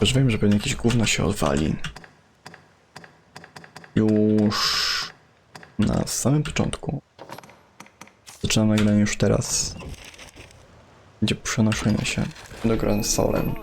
Już wiem, że pewnie jakieś gówno się odwali. Już na samym początku. Zaczynamy nagranie już teraz. Będzie przenoszenie się do Grand Solen.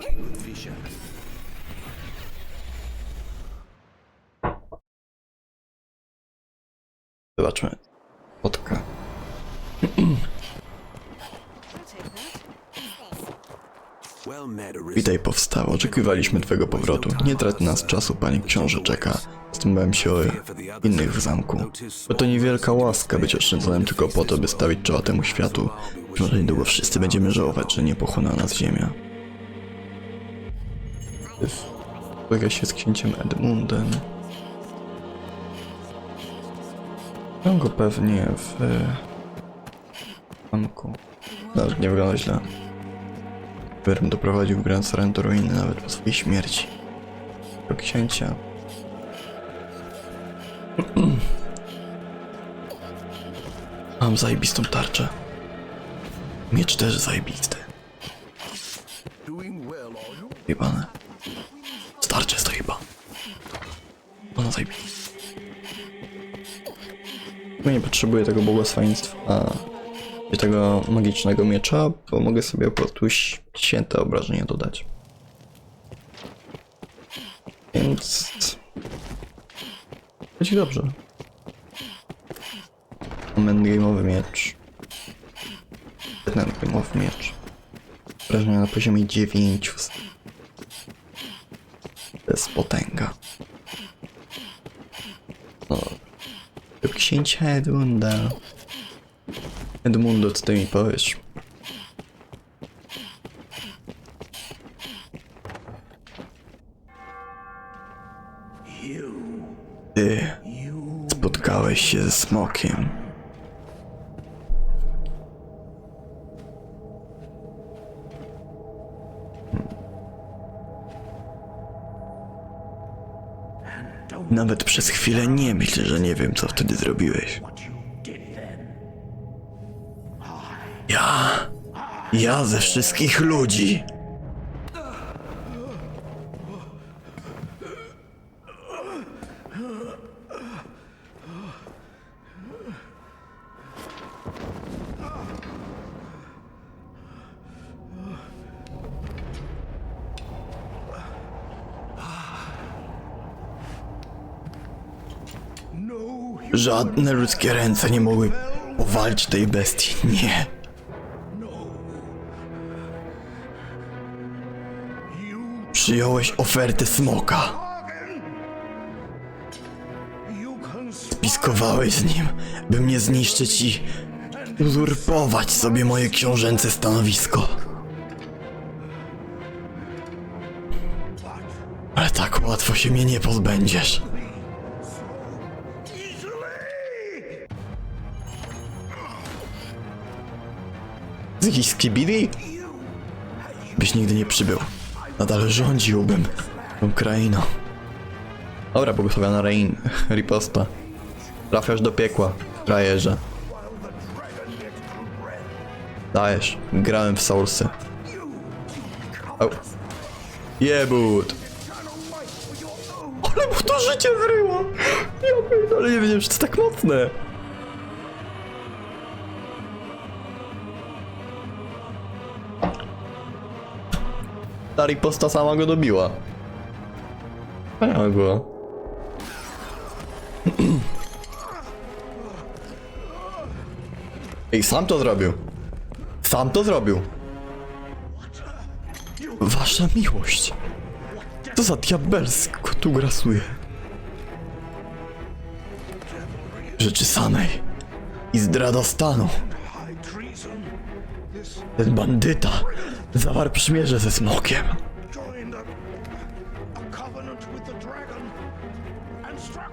Witaj powstało, oczekiwaliśmy twojego powrotu. Nie trać nas czasu, panie książę czeka. Zastanawiałem się o innych w zamku. Bo to niewielka łaska być oszczędzonym tylko po to, by stawić czoła temu światu. Może niedługo wszyscy będziemy żałować, że nie pochłonęła nas ziemia. Spotyka się z księciem Edmundem. Mam go pewnie w zamku. Nawet nie wygląda źle. Byrm doprowadził Grand do ruiny nawet po swojej śmierci. Do księcia. Mam zajebistą tarczę. Miecz też zajebisty. Jebane. Starcze to chyba. Ona zajebista. No nie potrzebuję tego błogosławieństwa i tego magicznego miecza, bo mogę sobie po prostu święte obrażenia dodać. Więc... Będzie dobrze. Mam endgame'owy miecz. Jeden endgame'owy miecz. Obrażenia na poziomie 9. To jest potęga. O. Do księcia Edmunda. Edmundo, co ty mi powiesz? Ty spotkałeś się ze smokiem. Nawet przez chwilę nie myślę, że nie wiem, co wtedy zrobiłeś. Ja ze wszystkich ludzi. Żadne ludzkie ręce nie mogły powalić tej bestii. Nie. Przyjąłeś ofertę smoka. Spiskowałeś z nim, by mnie zniszczyć i uzurpować sobie moje książęce stanowisko. Ale tak łatwo się mnie nie pozbędziesz. Z jakiejś? Byś nigdy nie przybył. Nadal rządziłbym tą krainą. Dobra, błogosławiona Rein. Riposta. Trafiasz do piekła, frajerze. Dajesz. Grałem w Soulsy. Jebut. Ale mu to życie zryło. Ja pierdolę, nie wiedziałem, że to tak mocne. Ta riposta sama go dobiła. Wspaniałe było. Ej, sam to zrobił. Sam to zrobił. Wasza miłość. Co za diabelsko tu grasuje. Rzeczy samej. I zdrada stanu. Ten bandyta zawarł przymierze ze smokiem.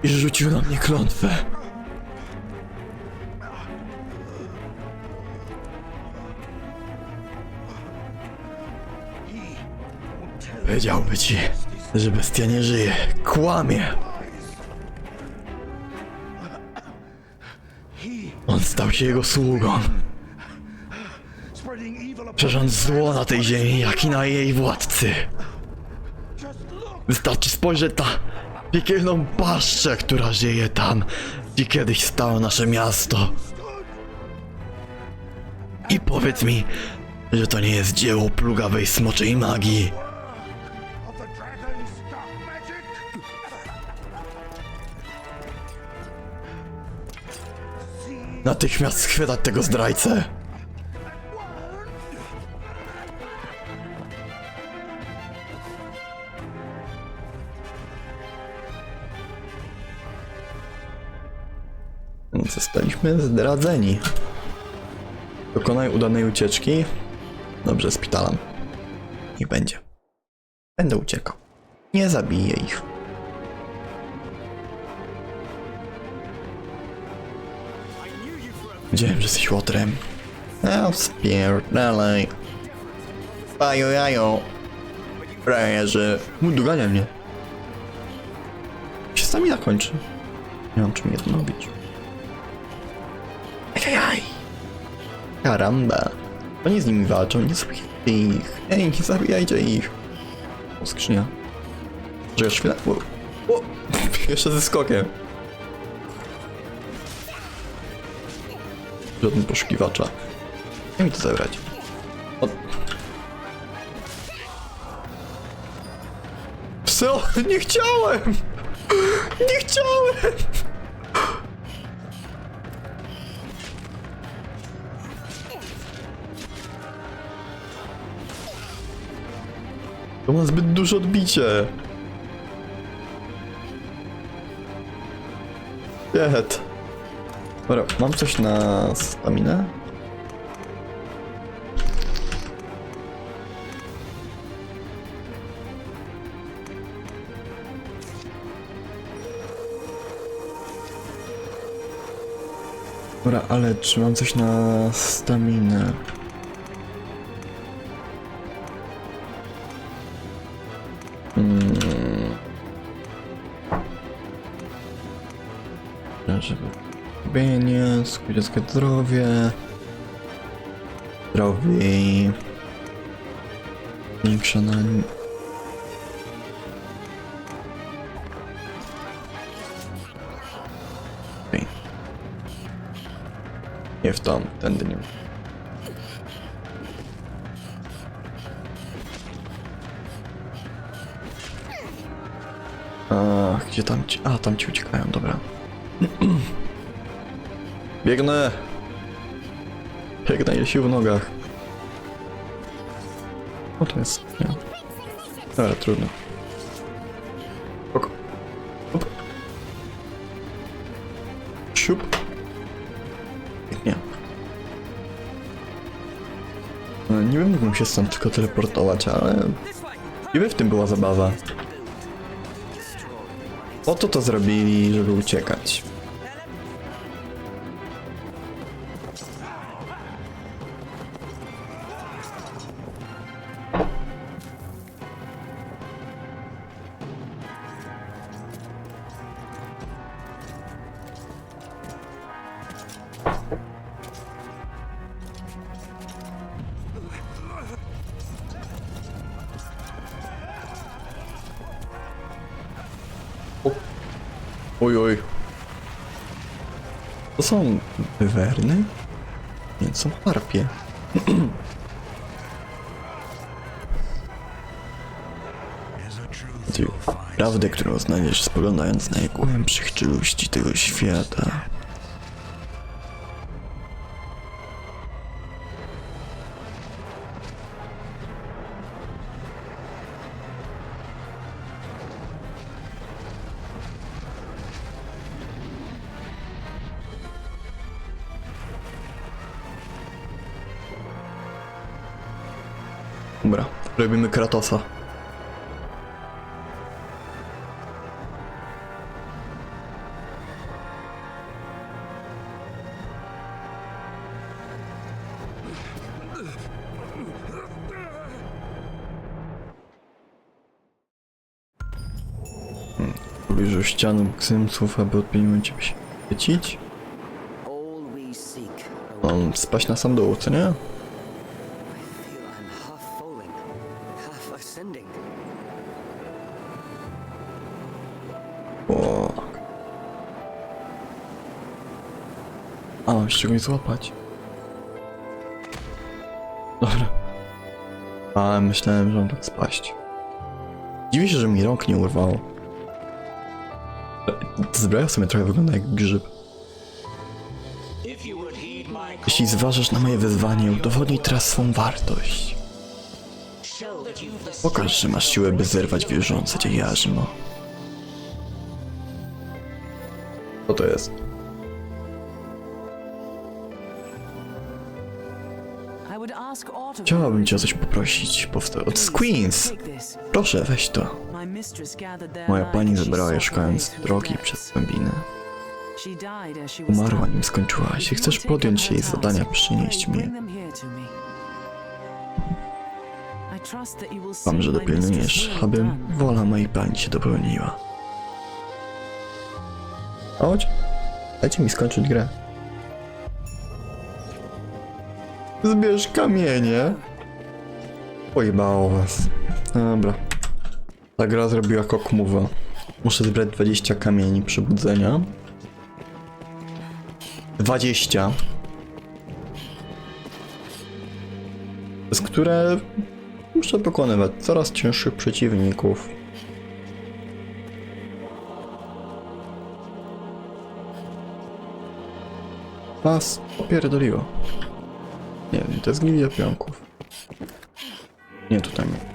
I rzucił na mnie klątwę. Powiedziałby ci, że bestia nie żyje. Kłamie. On stał się jego sługą. Przerząd zło na tej ziemi, jak i na jej władcy. Wystarczy spojrzeć na piekielną paszczę, która żyje tam, gdzie kiedyś stało nasze miasto. I powiedz mi, że to nie jest dzieło plugawej smoczej magii. Natychmiast schwytać tego zdrajcę. Zdradzeni. Dokonaj udanej ucieczki. Dobrze, spitalam. Niech będzie. Będę uciekał. Nie zabiję ich. Wiedziałem, że jesteś łotrem. A spierdalaj. Pajo jajo. Frajerze. Mój dogania mnie. Się stamina kończy. Nie mam czym je odnowić. Ajajaj. Karamba. Oni z nimi walczą, nie zabijajcie ich. Ej, nie zabijajcie ich. O, skrzynia. Że chwilę. O, o, jeszcze ze skokiem. Żadnym poszukiwacza. Nie mi to zabrać. O. Co? Nie chciałem! Nie chciałem! To ma zbyt duże odbicie. Shit. Dobra, mam coś na staminę? Dobra, ale czy mam coś na staminę? Bienie, skupieckie zdrowie. Zdrowie. Na... Okej. Nie w tom, tędy nie. A, gdzie tam ci... A, tam ci uciekają, dobra. Biegnę! Biegnę, ile sił w nogach. O, to jest... Nie. Dobra, trudno. Siup. Nie. No, wiem, mógłbym się stąd tylko teleportować, ale... Niby w tym była zabawa. Po to to zrobili, żeby uciekać. Oj, oj. To są wywerny? Nie, to są harpie. Ty, prawdę, którą znajdziesz spoglądając na najgłębszych czeluści tego świata. Dobra, robimy Kratosa. Hmm, pobliżu ścian Ksymsów, aby odpowiednim ciebie się świecić. All we seek, Mam spaść na sam dół, co nie? A mam się czegoś złapać. Dobra. A myślałem, że on tak spaść. Dziwi się, że mi rąk nie urwało. Zbroja w sumie trochę wygląda jak grzyb. Jeśli zważasz na moje wyzwanie, udowodnij teraz swą wartość. Pokaż, że masz siłę, by zerwać wierzące cię jarzmo. Co to jest? Chciałabym cię o coś poprosić. Powstał od Queens. Proszę, weź to. Moja pani zabrała je szukając drogi przez głębinę. Umarła nim skończyła się. Chcesz podjąć jej zadania, przynieść Mam, see że dopilnujesz, aby wola mojej pani się dopełniła. Chodź. Dajcie mi skończyć grę. Zbierz kamienie. Pojebało was. Dobra. Ta gra zrobiła kokmuwa. Muszę zebrać 20 kamieni przebudzenia. 20. Przez które muszę pokonywać coraz cięższych przeciwników. Nas opierdoliło. Nie to jest gildia pionków. Nie, tutaj nie.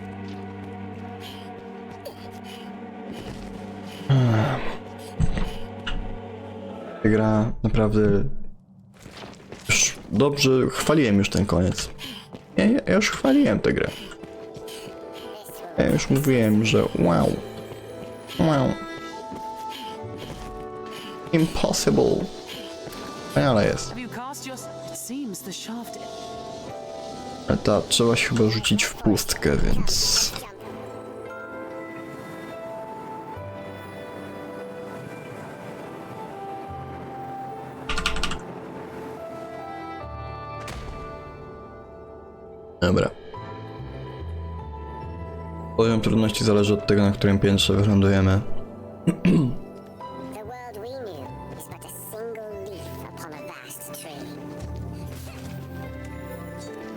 Ta gra naprawdę... Już dobrze, chwaliłem już ten koniec. Ja, ja już chwaliłem tę grę. Ja już mówiłem, że wow. Wow. Impossible. Wspaniale jest. Ta trzeba się chyba rzucić w pustkę, więc... Dobra. Poziom trudności zależy od tego, na którym piętrze wylądujemy.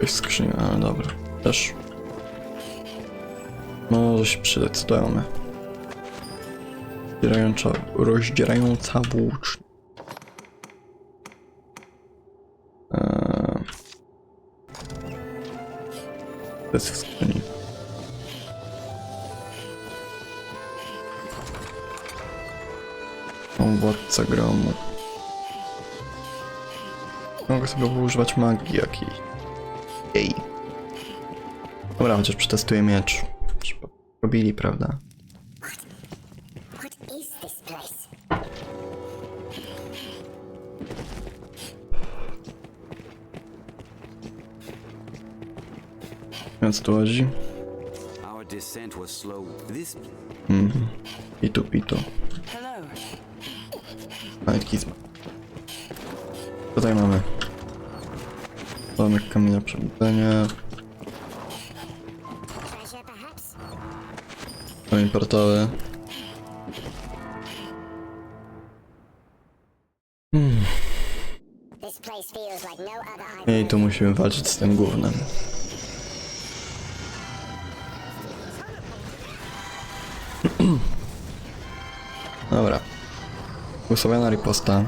Jakaś skrzynia, ale dobra. Też. Może się przydać, co mamy? Rozdzierająca, rozdzierająca włócznia. To jest w skrzyni. O, władca gromu. Mogę sobie używać magii jakiejś. Jej. Dobra, chociaż przetestuję miecz. Robili, prawda? Więc tu chodzi. This Pitu, pitu. Hello. Anarchizm. Tutaj mamy. Domek kamienia przebudzenia. Kamień portały. I've I tu musimy walczyć z tym gównem. Dobra. Ustawiona riposta.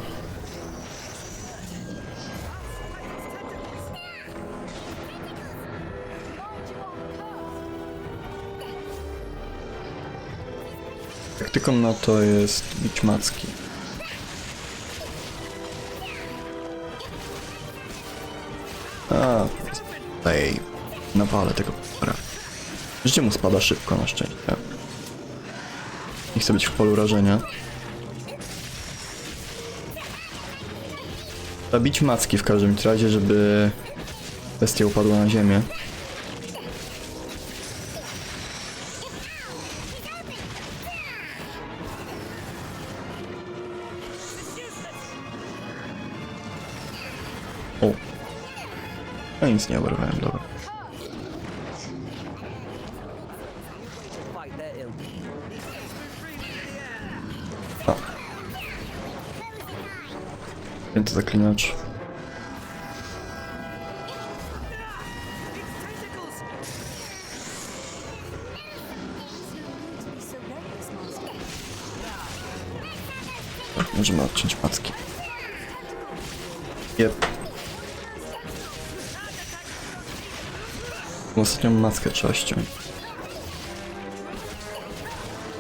Taktyką na to jest bić macki. A, Ej, nawalę tego p***ra. Życie mu spada szybko na szczęście. Nie chcę być w polu rażenia. Zabić macki w każdym razie, żeby bestia upadła na ziemię. O. No nic nie oberwałem, dobra. O. Więc zaklinacz. Tak, możemy odciąć macki. Yep. Ostatnią maskę trzeba ściąć.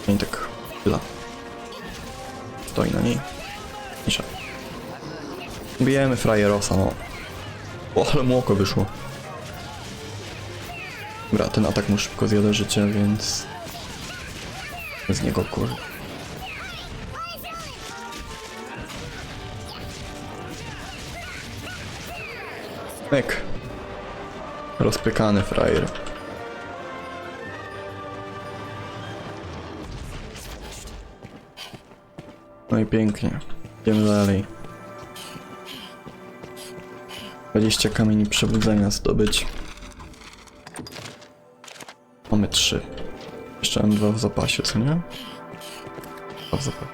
No i tak chwila. Stoi na niej. Nisza. Bijemy frajerosa, no. O, ale mu oko wyszło. Dobra, ten atak mu szybko zjada życie, więc... Z niego kur... Myk. Rozpykany frajer. No i pięknie. Idziemy dalej. 20 kamieni przebudzenia zdobyć. Mamy 3. Jeszcze mam dwa w zapasie, co nie? Dwa w zapasie.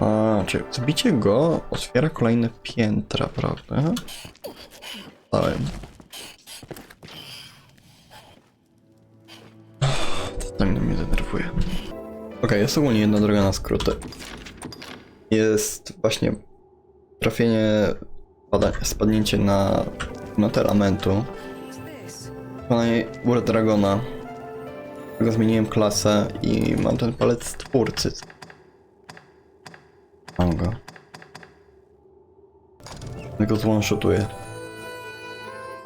A, czyli zbicie go otwiera kolejne piętra, prawda? Dałem. To mnie denerwuje. Okej, jest ogólnie jedna droga na skróty. Jest właśnie trafienie, spadnięcie na notę lamentu. Wykonanie Ur Dragona. Tego zmieniłem klasę i mam ten palec twórcy. Mam go. Ja go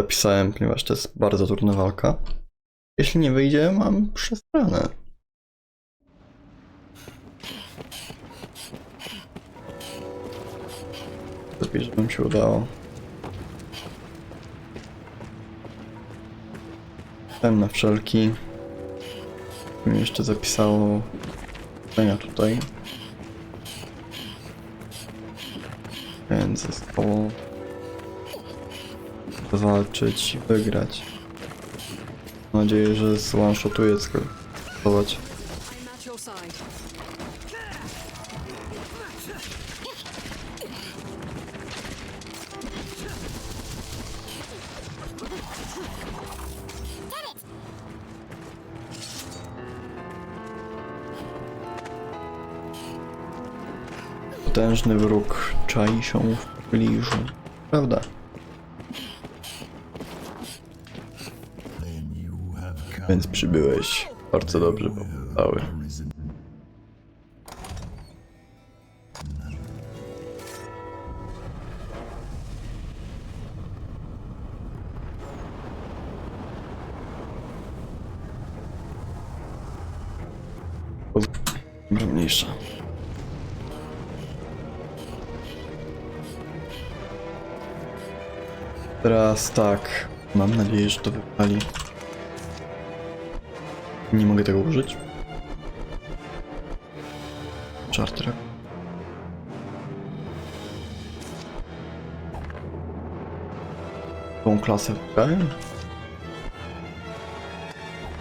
Zapisałem, ponieważ to jest bardzo trudna walka. Jeśli nie wyjdzie, mam przestranę. Lepiej, żeby mi się udało. Ten na wszelki. Mi jeszcze zapisało tutaj. Walczyć i wygrać. Mam nadzieję, że one-shotuję skończyć. Potężny wróg czai się w pobliżu. Prawda? Więc przybyłeś. Bardzo dobrze powstały. Dobra, mniejsza. Teraz tak. Mam nadzieję, że to wypali. Nie mogę tego użyć. Charter. Tą klasę wybrałem?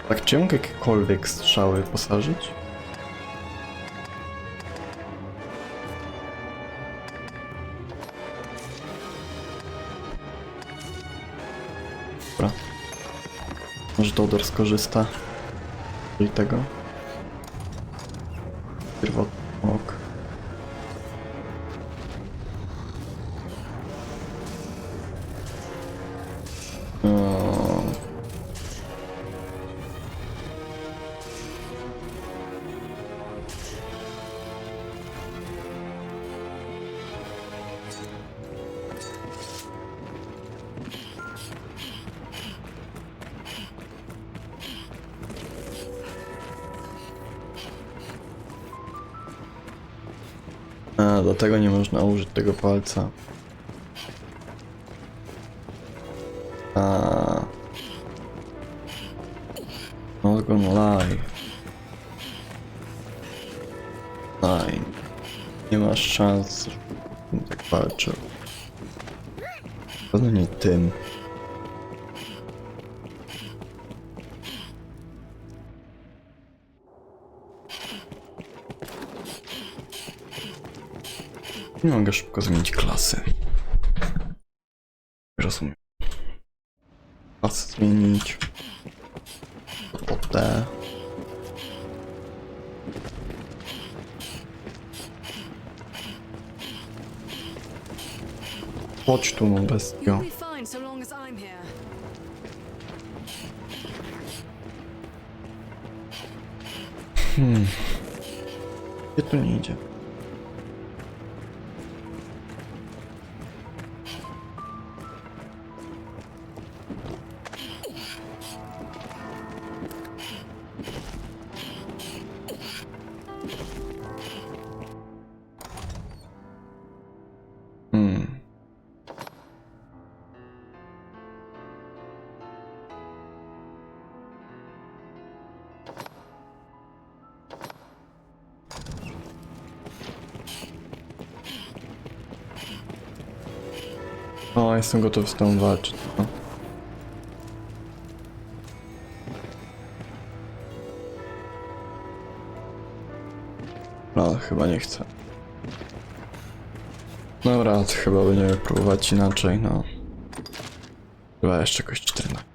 Tak, czy mogę jakiekolwiek strzały posażyć? Dobra. Może Dodor skorzysta. Tego. Pierwotny ok. A, dlatego nie można użyć tego palca. A. Not gonna lie. Nie masz szans, żebym tak walczył. Nie tym. Nie mogę szybko zmienić klasy. Rozumiem. Klasy zmienić. Po T. Chodź tu, no bestio. Here. Gdzie tu nie idzie? O, jestem gotów z tą walczyć. No. No, chyba nie chcę. Dobra, to chyba będziemy próbować inaczej, no. Chyba jeszcze kość 14.